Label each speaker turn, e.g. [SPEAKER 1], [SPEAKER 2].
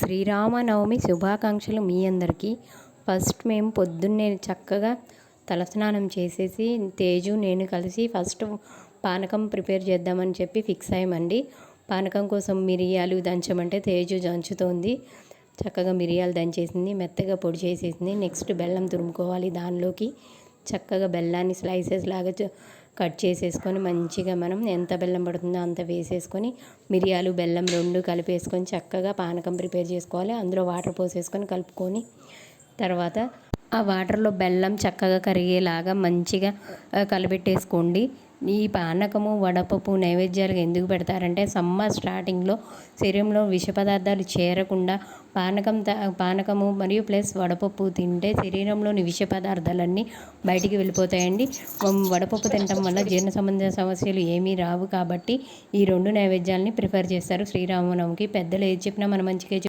[SPEAKER 1] శ్రీరామనవమి శుభాకాంక్షలు మీ అందరికీ. ఫస్ట్ మేము పొద్దున్నే చక్కగా తలస్నానం చేసేసి తేజు నేను కలిసి ఫస్ట్ పానకం ప్రిపేర్ చేద్దామని చెప్పి ఫిక్స్ అయ్యామండి. పానకం కోసం మిరియాలు దంచమంటే తేజు దంచుతోంది. చక్కగా మిరియాలు దంచేసింది మెత్తగా పొడి చేసేసింది. నెక్స్ట్ బెల్లం తురుముకోవాలి దానిలోకి. చక్కగా బెల్లాన్ని స్లైసెస్ లాగా కట్ చేసేసుకొని మంచిగా మనం ఎంత బెల్లం పడుతుందో అంత వేసేసుకొని మిరియాలు బెల్లం రెండు కలిపేసుకొని చక్కగా పానకం ప్రిపేర్ చేసుకోవాలి. అందులో వాటర్ పోసేసుకొని కలుపుకొని తర్వాత ఆ వాటర్లో బెల్లం చక్కగా కరిగేలాగా మంచిగా కలిపెట్టేసుకోండి ఈ పానకము వడపప్పు నైవేద్యాలుగా ఎందుకు పెడతారంటే సమ్మర్ స్టార్టింగ్లో శరీరంలో విష పదార్థాలు చేరకుండా పానకం పానకము మరియు ప్లస్ వడపప్పు తింటే శరీరంలోని విష పదార్థాలన్నీ బయటికి వెళ్ళిపోతాయండి. వడపప్పు తినటం వల్ల జీర్ణ సంబంధ సమస్యలు ఏమీ రావు కాబట్టి ఈ రెండు నైవేద్యాలని ప్రిఫర్ చేస్తారు. శ్రీరామనవమికి పెద్దలు ఏది చెప్పినా మన మంచిగా